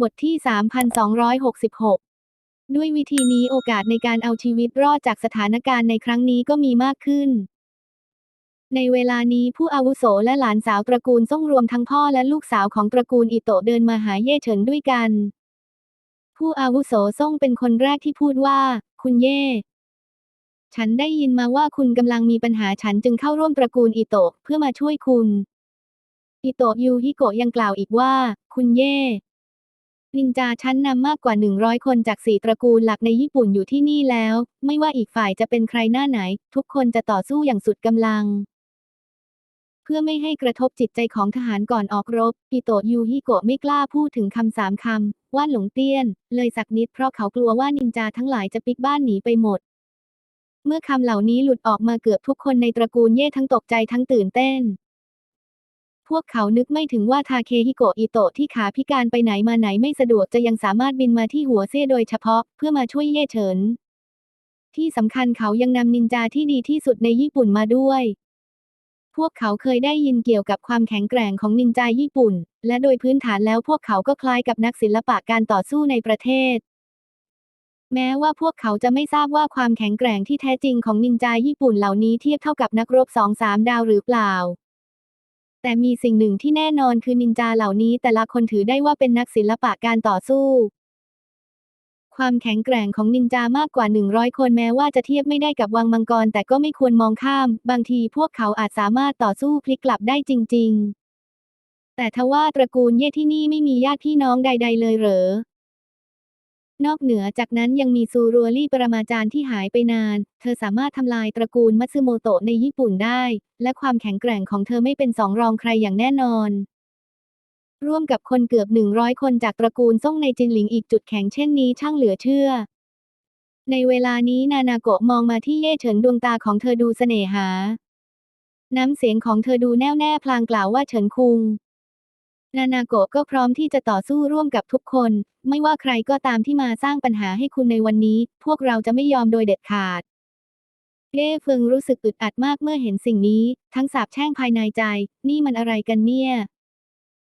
บทที่ 3266 ด้วยวิธีนี้โอกาสในการเอาชีวิตรอดจากสถานการณ์ในครั้งนี้ก็มีมากขึ้น ในเวลานี้ผู้อาวุโสและหลานสาวตระกูลซ่งรวมทั้งพ่อและลูกสาวของตระกูลอิโตเดินมาหาเย่เฉินด้วยกัน ผู้อาวุโสซ่งเป็นคนแรกที่พูดว่า คุณเย่ ฉันได้ยินมาว่าคุณกำลังมีปัญหาฉันจึงเข้าร่วมตระกูลอิโตเพื่อมาช่วยคุณ อิโตยูฮิโกะยังกล่าวอีกว่า คุณเย่ นินจาชั้นนำมากกว่า 100 คนจากสี่ตระกูลหลักในญี่ปุ่นอยู่ที่นี่แล้ว ไม่ว่าอีกฝ่ายจะเป็นใครหน้าไหน ทุกคนจะต่อสู้อย่างสุดกำลัง เพื่อไม่ให้กระทบจิตใจของทหารก่อนออกรบอิโตะยูฮิโกะไม่กล้าพูดถึงคำสามคำว่าหลงเตี้ยน เลยสักนิดเพราะเขากลัวว่านินจาทั้งหลายจะปิกบ้านหนีไปหมด เมื่อคำเหล่านี้หลุดออกมาเกือบทุกคนในตระกูลเย่ทั้งตกใจทั้งตื่นเต้น วกเขานึกไม่ถึงว่าทาเคฮิโกะอิโตะที่ขาพิการไปไหนมาไหนไม่สะดวกจะยังสามารถบินมาที่หัวเซ่โดยเฉพาะเพื่อมาช่วยเย่เฉิน ที่สำคัญเขายังนำนินจาที่ดีที่สุดในญี่ปุ่นมาด้วย พวกเขาเคยได้ยินเกี่ยวกับความแข็งแกร่งของนินจาญี่ปุ่น และโดยพื้นฐานแล้วพวกเขาก็คล้ายกับนักศิลปะการต่อสู้ในประเทศแม้ว่าพวกเขาจะไม่ทราบว่าความแข็งแกร่งที่แท้จริงของนินจาญี่ปุ่นเหล่านี้เทียบเท่ากับนักรบสองสามดาวหรือเปล่า แต่มีสิ่งหนึ่งที่แน่นอนคือนินจาเหล่านี้แต่ละคนถือได้ว่าเป็นนักศิลปะการต่อสู้ ความแข็งแกร่งของนินจามากกว่า 100 คนแม้ว่าจะเทียบไม่ได้กับวังมังกร แต่ก็ไม่ควรมองข้าม บางทีพวกเขาอาจสามารถต่อสู้พลิกกลับได้จริง ๆ แต่ทว่าตระกูลเย่ที่นี่ไม่มีญาติพี่น้องใด ๆ เลยเหรอ นอกเหนือจากนั้นยังมีซูรัวรี่ปรมาจารย์ที่หายไปนาน เธอสามารถทำลายตระกูลมัตสึโมโตะในญี่ปุ่นได้ และความแข็งแกร่งของเธอไม่เป็นสองรองใครอย่างแน่นอน ร่วมกับคนเกือบ 100 คนจากตระกูลซ่งในจินหลิงอีกจุดแข็งเช่นนี้ช่างเหลือเชื่อ ในเวลานี้นานาโกะมองมาที่เย่เฉินดวงตาของเธอดูเสน่หา น้ำเสียงของเธอดูแน่วแน่พลางกล่าวว่าเฉินคุง นานาโกะก็พร้อมที่จะต่อสู้ร่วมกับทุกคน ไม่ว่าใครก็ตามที่มาสร้างปัญหาให้คุณในวันนี้ พวกเราจะไม่ยอมโดยเด็ดขาด เย่เฟิงรู้สึกอึดอัดมากเมื่อเห็นสิ่งนี้ ทั้งสาบแช่งภายในใจ นี่มันอะไรกันเนี่ย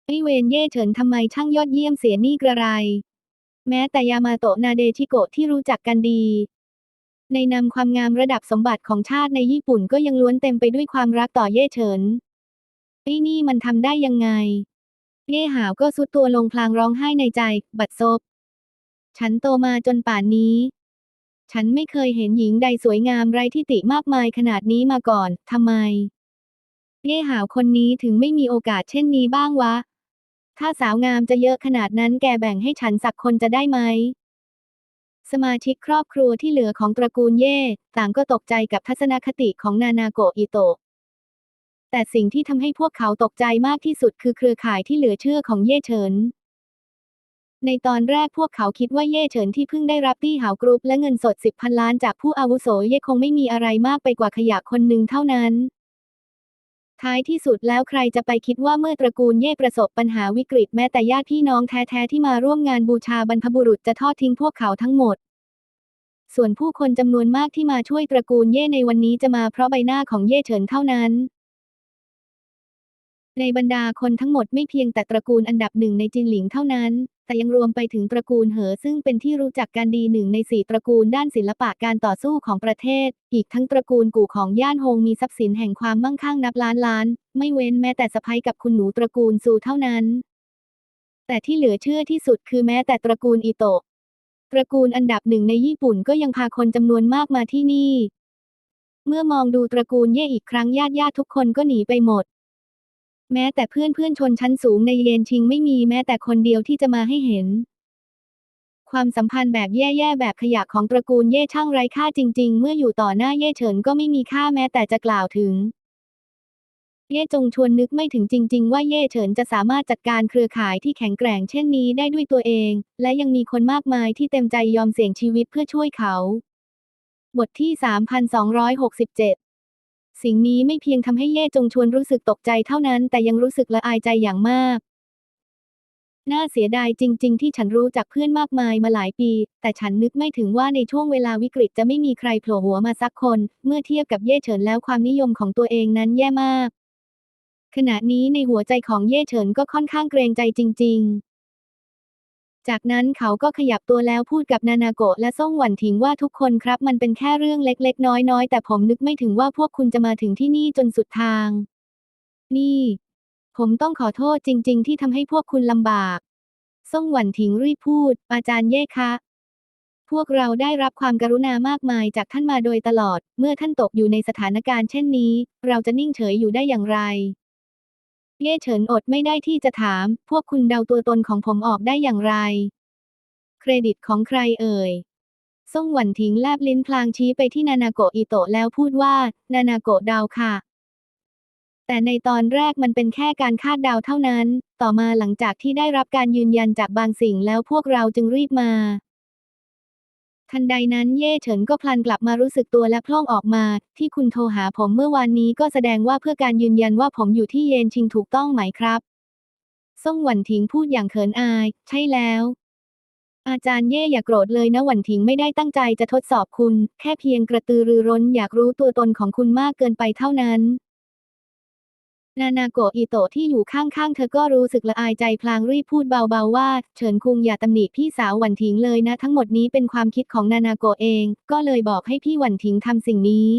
ไอเวนเย่เฉินทำไมช่างยอดเยี่ยมเสียนี่กระไร แม้แต่ยามาโตะนาเดชิโกะที่รู้จักกันดี ในนามความงามระดับสมบัติของชาติในญี่ปุ่นก็ยังล้วนเต็มไปด้วยความรักต่อเย่เฉินไอ้นี่มันทำได้ยังไง เย่หาวก็สุดตัวลงพลางร้องไห้ในใจ บัดซบ ฉันโตมาจนป่านนี้ ฉันไม่เคยเห็นหญิงใดสวยงามไร้ทิฏฐิมากมายขนาดนี้มาก่อน ทำไม เย่หาวคนนี้ถึงไม่มีโอกาสเช่นนี้บ้างวะ ถ้าสาวงามจะเยอะขนาดนั้นแกแบ่งให้ฉันสักคนจะได้ไหม สมาชิกครอบครัวที่เหลือของตระกูลเย่ต่างก็ตกใจกับทัศนคติของนานาโกะอิโตะ แต่สิ่งที่ทำให้พวกเขาตกใจมากที่สุดคือเครือข่ายที่เหลือเชื่อของเย่เฉิน ในตอนแรกพวกเขาคิดว่าเย่เฉินที่เพิ่งได้รับตี้หาวกรุ๊ปและเงินสด 10 พันล้านจากผู้อาวุโสเย่คงไม่มีอะไรมากไปกว่าขยะคนหนึ่งเท่านั้น ท้ายที่สุดแล้วใครจะไปคิดว่าเมื่อตระกูลเย่ประสบปัญหาวิกฤตแม้แต่ญาติพี่น้องแท้ๆที่มาร่วมงานบูชาบรรพบุรุษจะทอดทิ้งพวกเขาทั้งหมดส่วนผู้คนจำนวนมากที่มาช่วยตระกูลเย่ในวันนี้จะมาเพราะใบหน้าของเย่เฉินเท่านั้น ในบรรดาคนทั้งหมดไม่เพียงแต่ตระกูลอันดับหนึ่งในจินหลิงเท่านั้น แต่ยังรวมไปถึงตระกูลเหอซึ่งเป็นที่รู้จักกันดีหนึ่งในสี่ตระกูลด้านศิลปะการต่อสู้ของประเทศ อีกทั้งตระกูลกู่ของย่านฮงมีทรัพย์สินแห่งความมั่งคั่งนับล้านล้าน ไม่เว้นแม้แต่สะพ้ยกับคุณหนูตระกูลซูเท่านั้น แต่ที่เหลือเชื่อที่สุดคือแม้แต่ตระกูลอิโตะ ตระกูลอันดับหนึ่งในญี่ปุ่นก็ยังพาคนจำนวนมากมาที่นี่ เมื่อมองดูตระกูลเย่อีกครั้งญาติญาติทุกคนก็หนีไปหมด แม้แต่เพื่อนเพื่อนชนชั้นสูงในเยนชิงไม่มีแม้แต่คนเดียวที่จะมาให้เห็น ความสัมพันธ์แบบแย่ๆแบบขยะของตระกูลเย่ช่างไร้ค่าจริง ๆ เมื่ออยู่ต่อหน้าเย่เฉินก็ไม่มีค่าแม้แต่จะกล่าวถึง เย่จงชวนนึกไม่ถึงจริง ๆ ว่าเย่เฉินจะสามารถจัดการเครือข่ายที่แข็งแกร่งเช่นนี้ได้ด้วยตัวเอง และยังมีคนมากมายที่เต็มใจยอมเสี่ยงชีวิตเพื่อช่วยเขา บทที่ 3267 สิ่งนี้ไม่เพียงทำให้เย่จงชวนรู้สึกตกใจเท่านั้น แต่ยังรู้สึกละอายใจอย่างมาก น่าเสียดายจริง ๆ ที่ฉันรู้จักเพื่อนมากมายมาหลายปี แต่ฉันนึกไม่ถึงว่าในช่วงเวลาวิกฤตจะไม่มีใครโผล่หัวมาสักคน เมื่อเทียบกับเย่เฉินแล้วความนิยมของตัวเองนั้นแย่มาก ขณะนี้ในหัวใจของเย่เฉินก็ค่อนข้างเกรงใจจริง ๆ จากนั้นเขาก็ขยับตัวแล้วพูดกับนานาโกะและซ่งหวันถิงว่าทุกคนครับ มันเป็นแค่เรื่องเล็กๆ น้อยๆ แต่ผมนึกไม่ถึงว่าพวกคุณจะมาถึงที่นี่จนสุดทาง นี่ ผมต้องขอโทษจริง ๆ ที่ทำให้พวกคุณลำบากซ่งหวันถิงรีบพูด อาจารย์เย่คะพวกเราได้รับความกรุณามากมายจากท่านมาโดยตลอด เมื่อท่านตกอยู่ในสถานการณ์เช่นนี้ เราจะนิ่งเฉยอยู่ได้อย่างไร เย่เฉินอดไม่ได้ที่จะถาม พวกคุณเดาตัวตนของผมออกได้อย่างไร เครดิตของใครเอ่ยซ่งหวันถิงแลบลิ้นพลางชี้ไปที่นานาโกะอิโตะแล้วพูดว่า นานาโกะเดาค่ะ แต่ในตอนแรกมันเป็นแค่การคาดเดาเท่านั้น ต่อมาหลังจากที่ได้รับการยืนยันจากบางสิ่งแล้วพวกเราจึงรีบมา ทันใดนั้นเย่เฉินก็พลันกลับมารู้สึกตัวและพล่องออกมา ที่คุณโทรหาผมเมื่อวานนี้ก็แสดงว่าเพื่อการยืนยันว่าผมอยู่ที่เยนชิงถูกต้องไหมครับ ซ่งหวันถิงพูดอย่างเขินอาย ใช่แล้ว อาจารย์เย่อย่าโกรธเลยนะหวันถิงไม่ได้ตั้งใจจะทดสอบคุณ แค่เพียงกระตือรือร้นอยากรู้ตัวตนของคุณมากเกินไปเท่านั้น นานาโกอิโตะที่อยู่ข้างๆ เธอก็รู้สึกละอายใจพลางรีบพูดเบาๆว่า เฉินคุงอย่าตำหนิพี่สาวหวันถิงเลยนะ ทั้งหมดนี้เป็นความคิดของนานาโกเอง ก็เลยบอกให้พี่หวันถิงทำสิ่งนี้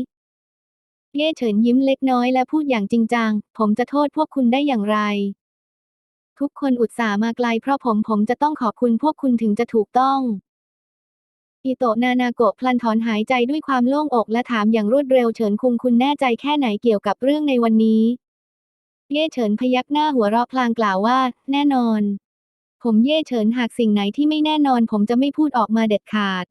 เย่เฉินยิ้มเล็กน้อยและพูดอย่างจริงจัง ผมจะโทษพวกคุณได้อย่างไร ทุกคนอุตส่าห์มาไกลเพราะผมผมจะต้องขอบคุณพวกคุณถึงจะถูกต้องอิโตะนานาโกะพลันถอนหายใจด้วยความโล่งอกและถามอย่างรวดเร็วเฉินคุงคุณแน่ใจแค่ไหนเกี่ยวกับเรื่องในวันนี้ เย่เฉินพยักหน้าหัวเราะพลางกล่าวว่า แน่นอน ผมเย่เฉินหากสิ่งไหนที่ไม่แน่นอนผมจะไม่พูดออกมาเด็ดขาด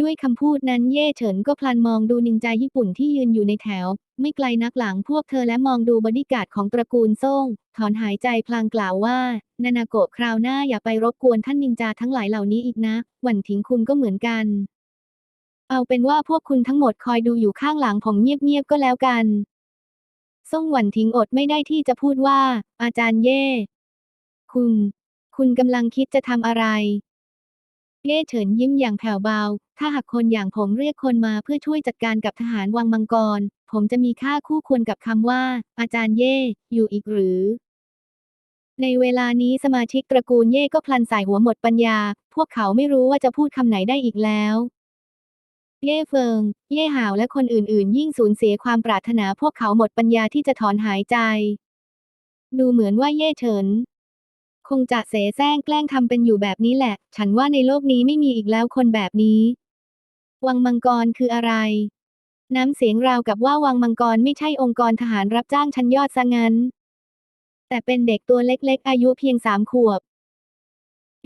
ด้วยคำพูดนั้นเย่เฉินก็พลันมองดูนินจาญี่ปุ่นที่ยืนอยู่ในแถว ไม่ไกลนักหลังพวกเธอและมองดูบอดี้การ์ดของตระกูลซ่ง ถอนหายใจพลางกล่าวว่า นานาโกะคราวหน้าอย่าไปรบกวนท่านนินจาทั้งหลายเหล่านี้อีกนะ หวันถิงคุณก็เหมือนกัน เอาเป็นว่าพวกคุณทั้งหมดคอยดูอยู่ข้างหลังผมเงียบๆก็แล้วกัน ซ่งหวันทิ้งอดไม่ได้ที่จะพูดว่า อาจารย์เย่ คุณ คุณกำลังคิดจะทำอะไร เย่เฉินยิ้มอย่างแผ่วเบา ถ้าหากคนอย่างผมเรียกคนมาเพื่อช่วยจัดการกับทหารวังมังกร ผมจะมีค่าคู่ควรกับคำว่า อาจารย์เย่อยู่อีกหรือ ในเวลานี้สมาชิกตระกูลเย่ก็พลันสายหัวหมดปัญญา พวกเขาไม่รู้ว่าจะพูดคำไหนได้อีกแล้ว เย่เฟิง เย่หาวและคนอื่นๆ ยิ่งสูญเสียความปรารถนาพวกเขาหมดปัญญาที่จะถอนหายใจ ดูเหมือนว่าเย่เฉิน คงจะเสแสร้งแกล้งทำเป็นอยู่แบบนี้แหละ ฉันว่าในโลกนี้ไม่มีอีกแล้วคนแบบนี้ วังมังกรคืออะไร น้ำเสียงราวกับว่าวังมังกรไม่ใช่องค์กรทหารรับจ้างชั้นยอดซะงั้น แต่เป็นเด็กตัวเล็กๆ อายุเพียงสามขวบ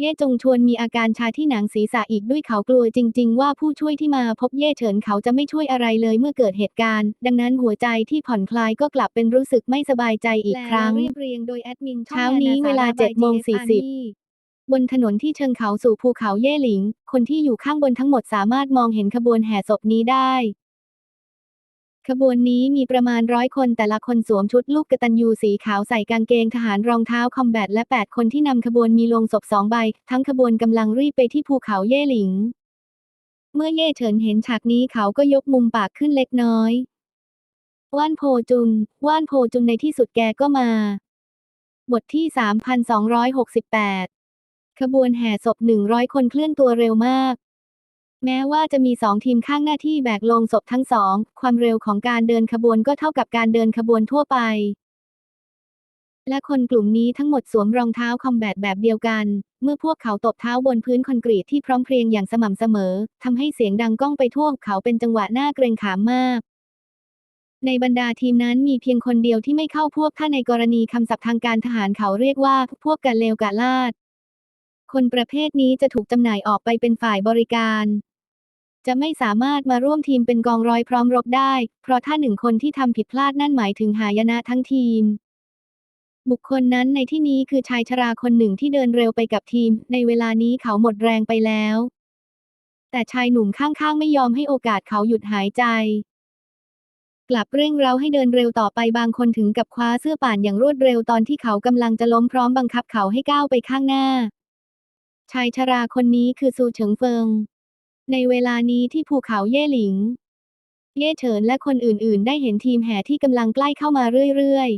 เย่จงชวนมีอาการชาที่หนังศีรษะอีกด้วยเขากลัวจริง ๆ ว่าผู้ช่วยที่มาพบเย่เฉินเขาจะไม่ช่วยอะไรเลยเมื่อเกิดเหตุการณ์ ดังนั้นหัวใจที่ผ่อนคลายก็กลับเป็นรู้สึกไม่สบายใจอีกครั้งรีบเรียงโดยแอดมินช่องเช้านี้เวลานานาสรเจ็ดโมง by สี่ JS สิบ Army บนถนนที่เชิงเขาสู่ภูเขาเย่หลิง คนที่อยู่ข้างบนทั้งหมดสามารถมองเห็นขบวนแห่ศพนี้ได้ ขบวนนี้มีประมาณร้อยคนแต่ละคนสวมชุดลูกกระตัญญูสีขาวใส่กางเกงทหารรองเท้าคอมแบทและ 8 คนที่นำขบวนมีโลงศพสองใบ ทั้งขบวนกำลังรีบไปที่ภูเขาเย่หลิง เมื่อเย่เฉินเห็นฉากนี้เขาก็ยกมุมปากขึ้นเล็กน้อย ว่านโพจุน ว่านโพจุนในที่สุดแกก็มา บทที่ 3268 ขบวนแห่ศพ100 คนเคลื่อนตัวเร็วมาก แม้ว่าจะมีสองทีมข้างหน้าที่แบกโลงศพทั้งสอง ความเร็วของการเดินขบวนก็เท่ากับการเดินขบวนทั่วไป และคนกลุ่มนี้ทั้งหมดสวมรองเท้าคอมแบทแบบเดียวกัน เมื่อพวกเขาตบเท้าบนพื้นคอนกรีตที่พร้อมเพรียงอย่างสม่ำเสมอทำให้เสียงดังก้องไปทั่วเขาเป็นจังหวะน่าเกรงขามมากในบรรดาทีมนั้นมีเพียงคนเดียวที่ไม่เข้าพวกถ้าในกรณีคำศัพท์ทางการทหารเขาเรียกว่าพวกกันเลวกะลาด คนประเภทนี้จะถูกจำหน่ายออกไปเป็นฝ่ายบริการ จะไม่สามารถมาร่วมทีมเป็นกองร้อยพร้อมรบได้ เพราะถ้าหนึ่งคนที่ทำผิดพลาดนั่นหมายถึงหายนะทั้งทีม บุคคลนั้นในที่นี้คือชายชราคนหนึ่งที่เดินเร็วไปกับทีม ในเวลานี้เขาหมดแรงไปแล้ว แต่ชายหนุ่มข้างๆ ไม่ยอมให้โอกาสเขาหยุดหายใจ กลับเร่งเร้าให้เดินเร็วต่อไปบางคนถึงกับคว้าเสื้อป่านอย่างรวดเร็วตอนที่เขากำลังจะล้มพร้อมบังคับเขาให้ก้าวไปข้างหน้าชายชราคนนี้คือซูเฉิงเฟิง ในเวลานี้ที่ภูเขาเย่หลิง เย่เฉินและคนอื่นๆ ได้เห็นทีมแห่ที่กำลังใกล้เข้ามาเรื่อย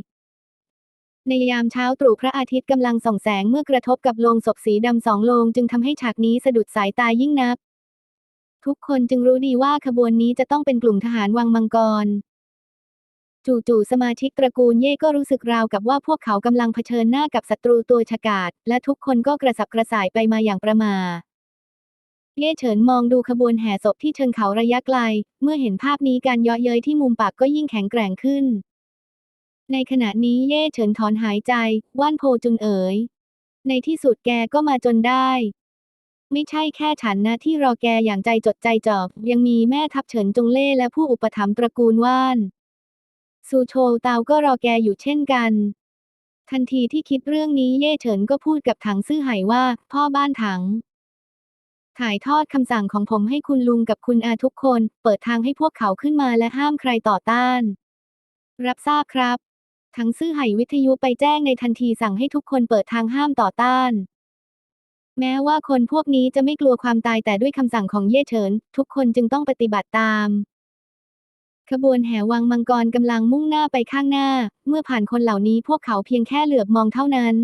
ๆ ในยามเช้าตรู่พระอาทิตย์กำลังส่องแสงเมื่อกระทบกับโลงศพสีดำสองโลงจึงทำให้ฉากนี้สะดุดสายตายิ่งนัก ทุกคนจึงรู้ดีว่าขบวนนี้จะต้องเป็นกลุ่มทหารวังมังกร จู่ๆสมาชิกตระกูลเย่ก็รู้สึกราวกับว่าพวกเขากำลังเผชิญหน้ากับศัตรูตัวฉกาจและทุกคนก็กระสับกระส่ายไปมาอย่างประมา เย่เฉินมองดูขบวนแห่ศพที่เชิงเขาระยะไกล เมื่อเห็นภาพนี้การเยาะเย้ยที่มุมปากก็ยิ่งแข็งแกร่งขึ้น ในขณะนี้เย่เฉินถอนหายใจ ว่านโพจุนเอ๋ย ในที่สุดแกก็มาจนได้ ไม่ใช่แค่ฉันนะที่รอแกอย่างใจจดใจจ่อยังมีแม่ทัพเฉินจงเล่และผู้อุปถัมภ์ตระกูลว่านซูโชเตาก็รอแกอยู่เช่นกัน ทันทีที่คิดเรื่องนี้เย่เฉินก็พูดกับถังซื่อไห่ว่า พ่อบ้านถัง ถ่ายทอดคำสั่งของผมให้คุณลุงกับคุณอาทุกคน เปิดทางให้พวกเขาขึ้นมาและห้ามใครต่อต้าน รับทราบครับถังซื่อไห่วิทยุไปแจ้งในทันทีสั่งให้ทุกคนเปิดทางห้ามต่อต้าน แม้ว่าคนพวกนี้จะไม่กลัวความตายแต่ด้วยคำสั่งของเย่เฉิน ทุกคนจึงต้องปฏิบัติตามขบวนแห่วังมังกรกำลังมุ่งหน้าไปข้างหน้า เมื่อผ่านคนเหล่านี้พวกเขาเพียงแค่เหลือบมองเท่านั้น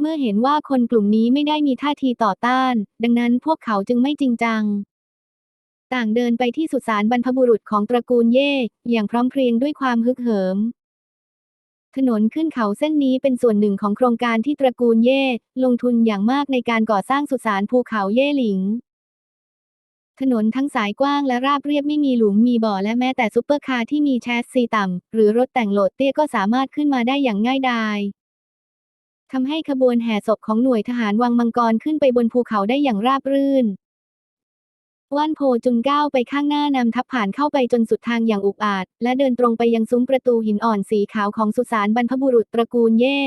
เมื่อเห็นว่าคนกลุ่มนี้ไม่ได้มีท่าทีต่อต้าน ดังนั้นพวกเขาจึงไม่จริงจัง ต่างเดินไปที่สุสานบรรพบุรุษของตระกูลเย่ อย่างพร้อมเพรียงด้วยความฮึกเหิม ถนนขึ้นเขาเส้นนี้เป็นส่วนหนึ่งของโครงการที่ตระกูลเย่ ลงทุนอย่างมากในการก่อสร้างสุสานภูเขาเย่หลิง ถนนทั้งสายกว้างและราบเรียบไม่มีหลุมมีบ่อและแม้แต่ซุปเปอร์คาร์ที่มีแชสซีต่ำหรือรถแต่งโหลดเตี้ยก็สามารถขึ้นมาได้อย่างง่ายดาย ทำให้ขบวนแห่ศพของหน่วยทหารวังมังกรขึ้นไปบนภูเขาได้อย่างราบรื่น ว่านโพจุนก้าวไปข้างหน้านำทัพผ่านเข้าไปจนสุดทางอย่างอุกอาจ และเดินตรงไปยังซุ้มประตูหินอ่อนสีขาวของสุสานบรรพบุรุษตระกูลเย่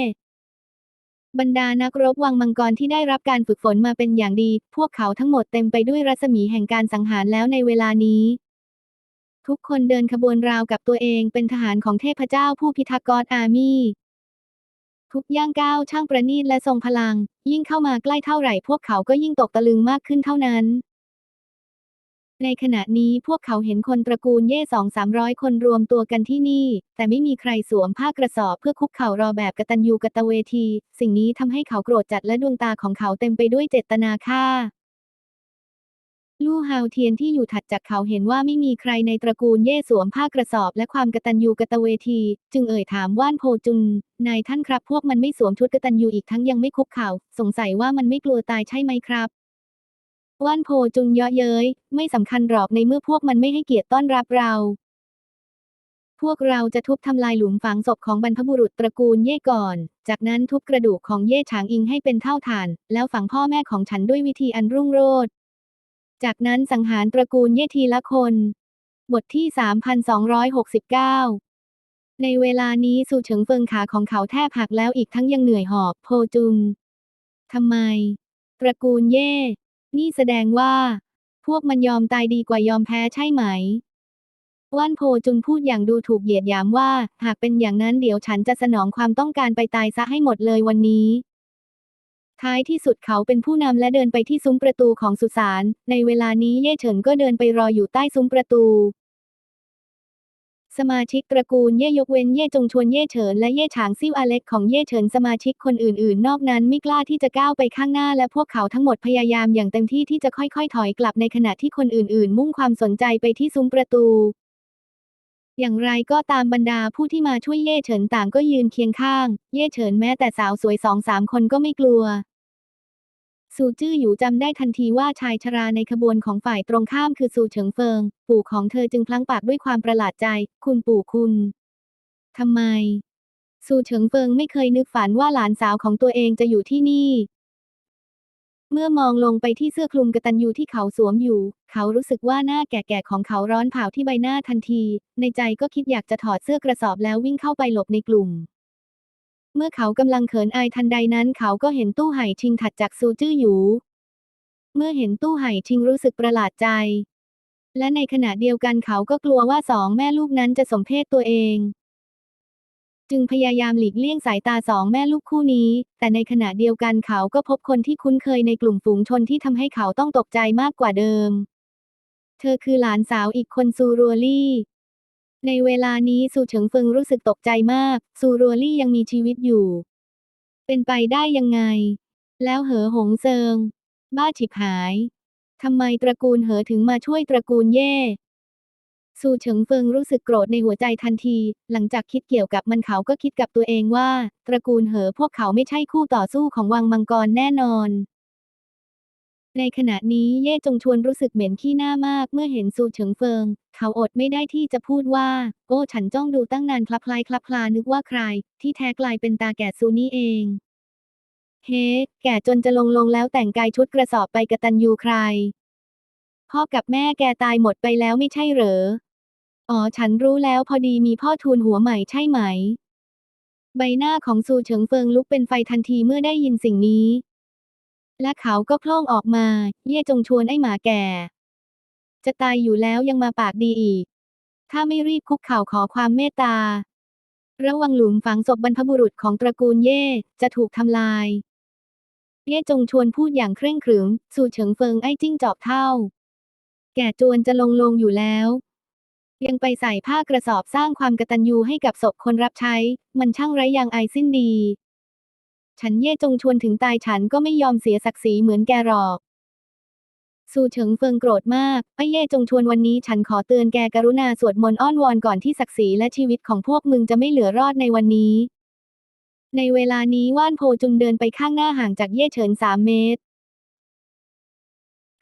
บรรดานักรบวังมังกรที่ได้รับการฝึกฝนมาเป็นอย่างดี พวกเขาทั้งหมดเต็มไปด้วยรัศมีแห่งการสังหารแล้วในเวลานี้ ทุกคนเดินขบวนราวกับตัวเองเป็นทหารของเทพเจ้าผู้พิทักษ์กอดอาร์มี่ ทุกย่างก้าวช่างประณีตและทรงพลัง ยิ่งเข้ามาใกล้เท่าไหร่ พวกเขาก็ยิ่งตกตะลึงมากขึ้นเท่านั้น ในขณะนี้พวกเขาเห็นคนตระกูลเย่สองสามร้อยคนรวมตัวกันที่นี่ แต่ไม่มีใครสวมผ้ากระสอบเพื่อคุกเข่ารอแบบกตัญญูกตเวที สิ่งนี้ทำให้เขาโกรธจัดและดวงตาของเขาเต็มไปด้วยเจตนาฆ่า ลู่ฮาวเทียนที่อยู่ถัดจากเขาเห็นว่าไม่มีใครในตระกูลเย่สวมผ้ากระสอบและความกตัญญูกตเวที จึงเอ่ยถามว่านโพจุน นายท่านครับ พวกมันไม่สวมชุดกตัญญูอีกทั้งยังไม่คุกเข่า สงสัยว่ามันไม่กลัวตายใช่ไหมครับว่านโพจุนเยาะเย้ย ไม่สำคัญหรอกในเมื่อพวกมันไม่ให้เกียรติต้อนรับเรา พวกเราจะทุบทำลายหลุมฝังศพของบรรพบุรุษตระกูลเย่ก่อน จากนั้นทุบกระดูกของเย่ฉางอิงให้เป็นเท่าฐาน แล้วฝังพ่อแม่ของฉันด้วยวิธีอันรุ่งโรจน์ จากนั้นสังหารตระกูลเยทีละคน บทที่ 3269 ในเวลานี้สูเฉิงเฟิงขาของเขาแทบหักแล้วอีกทั้งยังเหนื่อยหอบโพจุนทำไม ตระกูลเย่ นี่แสดงว่า พวกมันยอมตายดีกว่ายอมแพ้ใช่ไหมว่านโพจุนพูดอย่างดูถูกเหยียดหยามว่า หากเป็นอย่างนั้นเดี๋ยวฉันจะสนองความต้องการไปตายซะให้หมดเลยวันนี้ ท้ายที่สุดเขาเป็นผู้นำและเดินไปที่ซุ้มประตูของสุสาน ในเวลานี้เย่เฉินก็เดินไปรออยู่ใต้ซุ้มประตู สมาชิกตระกูลเย่ยกเว้นเย่จงชวนเย่เฉินและเย่ฉางซิ่วอาเล็กของเย่เฉินสมาชิกคนอื่นๆ นอกนั้นไม่กล้าที่จะก้าวไปข้างหน้าและพวกเขาทั้งหมดพยายามอย่างเต็มที่ที่จะค่อยๆ ถอยกลับในขณะที่คนอื่นๆ มุ่งความสนใจไปที่ซุ้มประตูอย่างไรก็ตามบรรดาผู้ที่มาช่วยเย่เฉินต่างก็ยืนเคียงข้าง เย่เฉินแม้แต่สาวสวยสองสามคนก็ไม่กลัว ซูจื้ออยู่จำได้ทันทีว่าชายชราในขบวนของฝ่ายตรงข้ามคือซูเฉิงเฟิง ปู่ของเธอจึงพลั้งปากด้วยความประหลาดใจ คุณปู่คุณทำไม ซูเฉิงเฟิงไม่เคยนึกฝันว่าหลานสาวของตัวเองจะอยู่ที่นี่ เมื่อมองลงไปที่เสื้อคลุมกตัญญูที่เขาสวมอยู่ เขารู้สึกว่าหน้าแก่ๆของเขาร้อนเผาที่ใบหน้าทันที ในใจก็คิดอยากจะถอดเสื้อกระสอบแล้ววิ่งเข้าไปหลบในกลุ่ม เมื่อเขากำลังเขินอายทันใดนั้นเขาก็เห็นตู้ไห่ชิงถัดจากซูจื้อหยู เมื่อเห็นตู้ไห่ชิงรู้สึกประหลาดใจ และในขณะเดียวกันเขาก็กลัวว่าสองแม่ลูกนั้นจะสมเพศตัวเอง จึงพยายามหลีกเลี่ยงสายตาสองแม่ลูกคู่นี้ แต่ในขณะเดียวกันเขาก็พบคนที่คุ้นเคยในกลุ่มฝูงชนที่ทำให้เขาต้องตกใจมากกว่าเดิม เธอคือหลานสาวอีกคนซูรัวลี่ ในเวลานี้ซูเฉิงเฟิงรู้สึกตกใจมาก ซูรัวลี่ยังมีชีวิตอยู่ เป็นไปได้ยังไง แล้วเหอหงเซิง บ้าฉิบหาย ทำไมตระกูลเหอถึงมาช่วยตระกูลเย่ซูเฉิงเฟิงรู้สึกโกรธในหัวใจทันที หลังจากคิดเกี่ยวกับมันเขาก็คิดกับตัวเองว่า ตระกูลเหอพวกเขาไม่ใช่คู่ต่อสู้ของวังมังกรแน่นอน ในขณะนี้เย่จงชวนรู้สึกเหม็นขี้หน้ามากเมื่อเห็นซูเฉิงเฟิง เขาอดไม่ได้ที่จะพูดว่า โอ้ฉันจ้องดูตั้งนานคลับคลายคลับคลานึกว่าใคร ที่แท้กลายเป็นตาแก่ซูนี่เอง เฮ้แก่จนจะลงลงแล้วแต่งกายชุดกระสอบไปกระตันยูใคร พ่อกับแม่แกตายหมดไปแล้วไม่ใช่เหรอ อ๋อฉันรู้แล้วพอดีมีพ่อทูลหัวใหม่ใช่ไหม ใบหน้าของซูเฉิงเฟิงลุกเป็นไฟทันทีเมื่อได้ยินสิ่งนี้ และเขาก็โพล่องออกมา เย่จงชวนไอ้หมาแก่ จะตายอยู่แล้วยังมาปากดีอีก ถ้าไม่รีบคุกเข่าขอความเมตตา ระวังหลุมฝังศพบรรพบุรุษของตระกูลเย่จะถูกทำลาย เย่จงชวนพูดอย่างเคร่งขรึม สู่เฉิงเฟิงไอ้จิ้งจอกเท่า แก่จวนจะลงลงอยู่แล้ว ยังไปใส่ผ้ากระสอบสร้างความกตัญญูให้กับศพคนรับใช้ มันช่างไร้ยางอายสิ้นดี ฉันเย่จงชวนถึงตายฉันก็ไม่ยอมเสียศักดิ์ศรีเหมือนแกหรอกซูเฉิงเฟิงโกรธมากไอ้เย่จงชวนวันนี้ฉันขอเตือนแกกรุณาสวดมนต์อ้อนวอนก่อนที่ศักดิ์ศรีและชีวิตของพวกมึงจะไม่เหลือรอดในวันนี้ ในเวลานี้ว่านโพจุนเดินไปข้างหน้าห่างจากเย่เฉินสามเมตร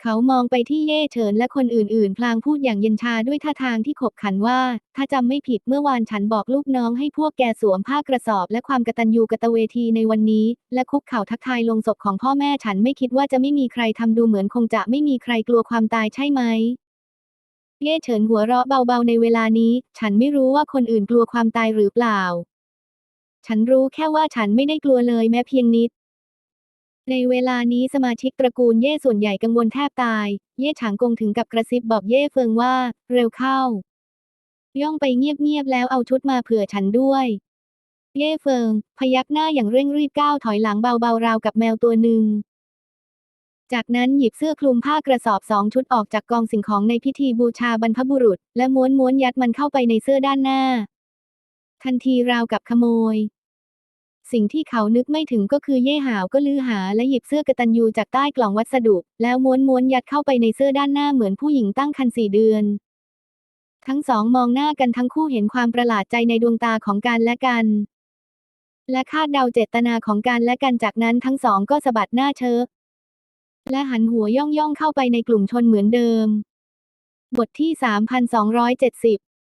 เขามองไปที่เย่เฉินและคนอื่นๆ พลางพูดอย่างเย็นชาด้วยท่าทางที่ขบขันว่า ถ้าจำไม่ผิดเมื่อวานฉันบอกลูกน้องให้พวกแกสวมผ้ากระสอบ และความกตัญญูกตเวทีในวันนี้ และคุกเข่าทักทายลงศพของพ่อแม่ฉันไม่คิดว่าจะไม่มีใครทำดูเหมือนคงจะไม่มีใครกลัวความตายใช่ไหมเย่เฉินหัวเราะเบาๆในเวลานี้ ฉันไม่รู้ว่าคนอื่นกลัวความตายหรือเปล่า ฉันรู้แค่ว่าฉันไม่ได้กลัวเลยแม้เพียงนิด ในเวลานี้สมาชิกตระกูลเย่ส่วนใหญ่กังวลแทบตาย เย่ฉางกงถึงกับกระซิบบอกเย่เฟิงว่า เร็วเข้า ย่องไปเงียบๆแล้วเอาชุดมาเผื่อฉันด้วย เย่เฟิง พยักหน้าอย่างเร่งรีบก้าวถอยหลังเบาๆราวกับแมวตัวหนึ่ง จากนั้นหยิบเสื้อคลุมผ้ากระสอบสองชุดออกจากกองสิ่งของในพิธีบูชาบรรพบุรุษ และม้วนม้วนๆยัดมันเข้าไปในเสื้อด้านหน้า ทันทีราวกับขโมย สิ่งที่เขานึกไม่ถึงก็คือเย่หาวก็ลือหาและหยิบเสื้อกตันยูจากใต้กล่องวัสดุ แล้วม้วนม้วนๆยัดเข้าไปในเสื้อด้านหน้าเหมือนผู้หญิงตั้งครรภ์สี่เดือน ทั้งสองมองหน้ากันทั้งคู่เห็นความประหลาดใจในดวงตาของกันและกัน และคาดเดาเจตนาของกันและกันจากนั้นทั้งสองก็สะบัดหน้าเชอะและหันหัวย่องย่องๆเข้าไปในกลุ่มชนเหมือนเดิม บทที่ 3270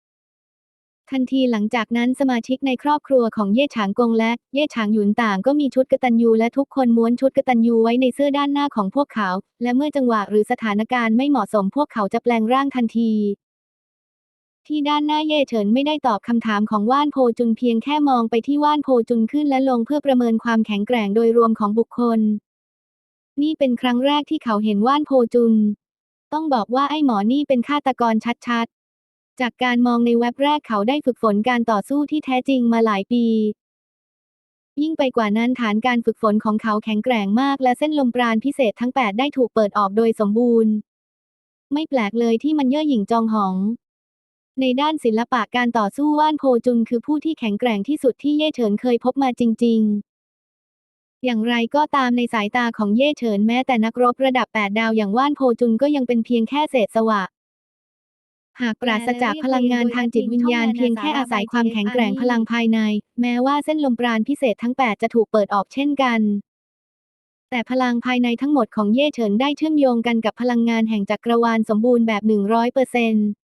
ทันทีหลังจากนั้นสมาชิกในครอบครัวของเย่ฉางกงและเย่ฉางหยุนต่างก็มีชุดกตัญญูและทุกคนม้วนชุดกตัญญูไว้ในเสื้อด้านหน้าของพวกเขา และเมื่อจังหวะหรือสถานการณ์ไม่เหมาะสมพวกเขาจะแปลงร่างทันที ที่ด้านหน้าเย่เฉินไม่ได้ตอบคำถามของว่านโพจุนเพียงแค่มองไปที่ว่านโพจุนขึ้นและลงเพื่อประเมินความแข็งแกร่งโดยรวมของบุคคล นี่เป็นครั้งแรกที่เขาเห็นว่านโพจุน ต้องบอกว่าไอ้หมอนี่เป็นฆาตกรชัดๆ จากการมองในเว็บแรกเขาได้ฝึกฝนการต่อสู้ที่แท้จริงมาหลายปี ยิ่งไปกว่านั้นฐานการฝึกฝนของเขาแข็งแกร่งมากและเส้นลมปราณพิเศษทั้ง 8 ได้ถูกเปิดออกโดยสมบูรณ์ ไม่แปลกเลยที่มันเย่อหยิ่งจองหอง ในด้านศิลปะการต่อสู้ว่านโพจุนคือผู้ที่แข็งแกร่งที่สุดที่เย่เฉินเคยพบมาจริง ๆอย่างไรก็ตามในสายตาของเย่เฉินแม้แต่นักรบระดับ 8 ดาวอย่างว่านโพจุนก็ยังเป็นเพียงแค่เศษสวะ หากปราศจากพลังงานทางจิตวิญญาณเพียงแค่อาศัยความแข็งแกร่งพลังภายใน แม้ว่าเส้นลมปราณพิเศษทั้ง 8 จะถูกเปิดออกเช่นกัน แต่พลังภายในทั้งหมดของเย่เฉินได้เชื่อมโยงกันกับพลังงานแห่งจักรวาลสมบูรณ์แบบ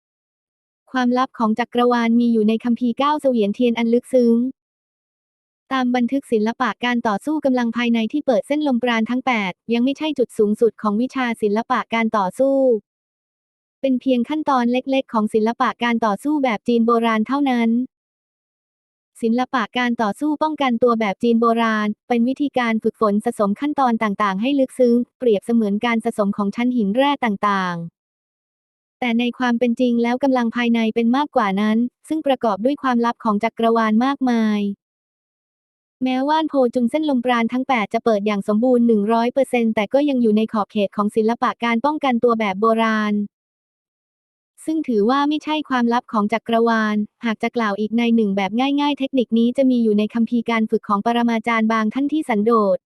100%ความลับของจักรวาลมีอยู่ในคัมภีร์ก้าวเสวียนเทียนอันลึกซึ้ง ตามบันทึกศิลปะการต่อสู้กำลังภายในที่เปิดเส้นลมปราณทั้ง 8 ยังไม่ใช่จุดสูงสุดของวิชาศิลปะการต่อสู้ เป็นเพียงขั้นตอนเล็กๆ ของศิลปะการต่อสู้แบบจีนโบราณเท่านั้น ศิลปะการต่อสู้ป้องกันตัวแบบจีนโบราณ เป็นวิธีการฝึกฝนสะสมขั้นตอนต่างๆ ให้ลึกซึ้ง เปรียบเสมือนการสะสมของชั้นหินแร่ต่างๆแต่ในความเป็นจริงแล้วกำลังภายในเป็นมากกว่านั้น ซึ่งประกอบด้วยความลับของจักรวาลมากมาย แม้ว่านโพจุนเส้นลมปราณทั้ง 8 จะเปิดอย่างสมบูรณ์ 100%แต่ก็ยังอยู่ในขอบเขตของศิลปะการป้องกันตัวแบบโบราณ ซึ่งถือว่าไม่ใช่ความลับของจักรวาล หากจะกล่าวอีกในหนึ่งแบบง่ายๆ เทคนิคนี้จะมีอยู่ในคัมภีร์การฝึกของปรมาจารย์บางท่านที่สันโดษ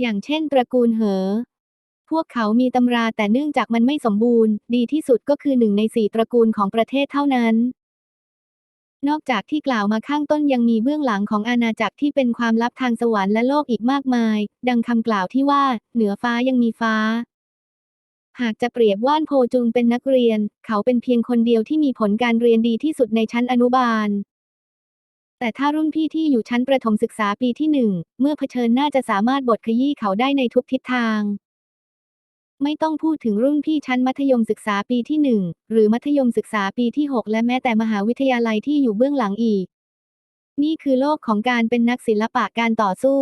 อย่างเช่น ตระกูลเหอ พวกเขามีตำราแต่เนื่องจากมันไม่สมบูรณ์ ดีที่สุดก็คือหนึ่งในสี่ตระกูลของประเทศเท่านั้นนอกจากที่กล่าวมาข้างต้นยังมีเบื้องหลังของอาณาจักรที่เป็นความลับทางสวรรค์และโลกอีกมากมาย ดังคำกล่าวที่ว่า เหนือฟ้ายังมีฟ้า หากจะเปรียบว่านโพจุงเป็นนักเรียน เขาเป็นเพียงคนเดียวที่มีผลการเรียนดีที่สุดในชั้นอนุบาล แต่ถ้ารุ่นพี่ที่อยู่ชั้นประถมศึกษาปีที่หนึ่ง เมื่อเผชิญหน้าจะสามารถบดขยี้เขาได้ในทุกทิศทาง ไม่ต้องพูดถึงรุ่นพี่ชั้นมัธยมศึกษาปีที่หนึ่งหรือมัธยมศึกษาปีที่ 6 และแม้แต่มหาวิทยาลัยที่อยู่เบื้องหลังอีก นี่คือโลกของการเป็นนักศิลปะการต่อสู้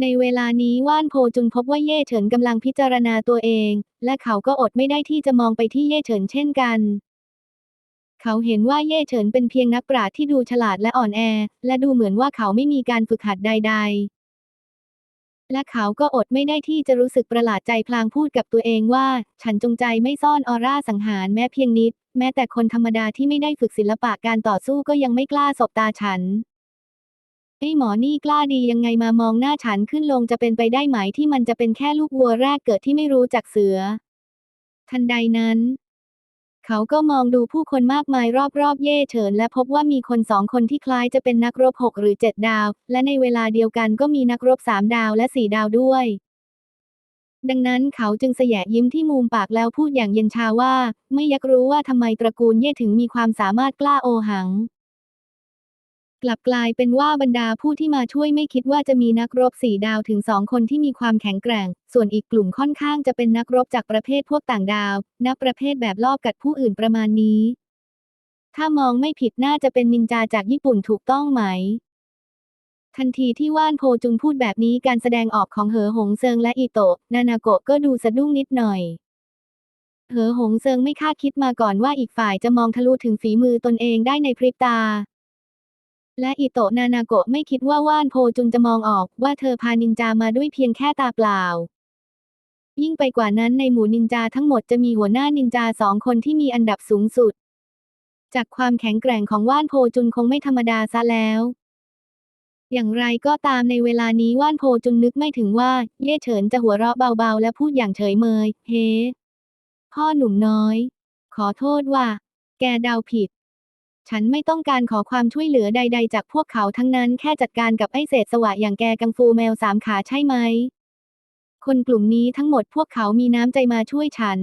ในเวลานี้ว่านโพจุนพบว่าเย่เฉินกำลังพิจารณาตัวเอง และเขาก็อดไม่ได้ที่จะมองไปที่เย่เฉินเช่นกัน เขาเห็นว่าเย่เฉินเป็นเพียงนักปราชญ์ที่ดูฉลาดและอ่อนแอ และดูเหมือนว่าเขาไม่มีการฝึกหัดใด ๆและเขาก็อดไม่ได้ที่จะรู้สึกประหลาดใจพลางพูดกับตัวเองว่า ฉันจงใจไม่ซ่อนออร่าสังหารแม้เพียงนิด แม้แต่คนธรรมดาที่ไม่ได้ฝึกศิลปะการต่อสู้ก็ยังไม่กล้าสบตาฉัน ไอ้หมอนี่กล้าดียังไงมามองหน้าฉันขึ้นลงจะเป็นไปได้ไหมที่มันจะเป็นแค่ลูกวัวแรกเกิดที่ไม่รู้จักเสือ ทันใดนั้น เขาก็มองดูผู้คนมากมายรอบๆ เย่เฉิน และพบว่ามีคนสองคนที่คล้ายจะเป็นนักรบหกหรือเจ็ดดาว และในเวลาเดียวกันก็มีนักรบสามดาวและสี่ดาวด้วย ดังนั้นเขาจึงแสยะยิ้มที่มุมปากแล้วพูดอย่างเย็นชาว่า ไม่ยักรู้ว่าทำไมตระกูลเย่ถึงมีความสามารถกล้าโอหัง กลับกลายเป็นว่าบรรดาผู้ที่มาช่วยไม่คิดว่าจะมีนักรบสี่ดาวถึงสองคนที่มีความแข็งแกร่ง ส่วนอีกกลุ่มค่อนข้างจะเป็นนักรบจากประเภทพวกต่างดาว นับประเภทแบบลอบกัดผู้อื่นประมาณนี้ ถ้ามองไม่ผิดน่าจะเป็นนินจาจากญี่ปุ่นถูกต้องไหม ทันทีที่ว่านโพจุงพูดแบบนี้การแสดงออกของเหอหงเซิงและอิโตะนานาโกะก็ดูสะดุ้งนิดหน่อยเหอหงเซิงไม่คาดคิดมาก่อนว่าอีกฝ่ายจะมองทะลุถึงฝีมือตนเองได้ในพริบตา และอิโตะนานาโกะไม่คิดว่าว่านโพจุนจะมองออกว่าเธอพานินจามาด้วยเพียงแค่ตาเปล่า ยิ่งไปกว่านั้นในหมู่นินจาทั้งหมดจะมีหัวหน้านินจาสองคนที่มีอันดับสูงสุด จากความแข็งแกร่งของว่านโพจุนคงไม่ธรรมดาซะแล้ว อย่างไรก็ตามในเวลานี้ว่านโพจุนนึกไม่ถึงว่า เย่เฉินจะหัวเราะเบาๆ และพูดอย่างเฉยเมย เฮ้ พ่อหนุ่มน้อย ขอโทษว่า แกเดาผิด ฉันไม่ต้องการขอความช่วยเหลือใด ๆ จากพวกเขาทั้งนั้นแค่จัดการกับไอ้เศษสวะอย่างแกกังฟูแมวสามขาใช่ไหม คนกลุ่มนี้ทั้งหมดพวกเขามีน้ำใจมาช่วยฉัน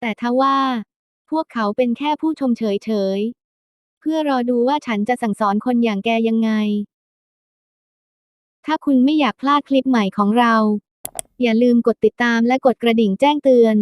แต่ทว่า พวกเขาเป็นแค่ผู้ชมเฉยๆ เพื่อรอดูว่าฉันจะสั่งสอนคนอย่างแกยังไง ถ้าคุณไม่อยากพลาดคลิปใหม่ของเรา อย่าลืมกดติดตามและกดกระดิ่งแจ้งเตือน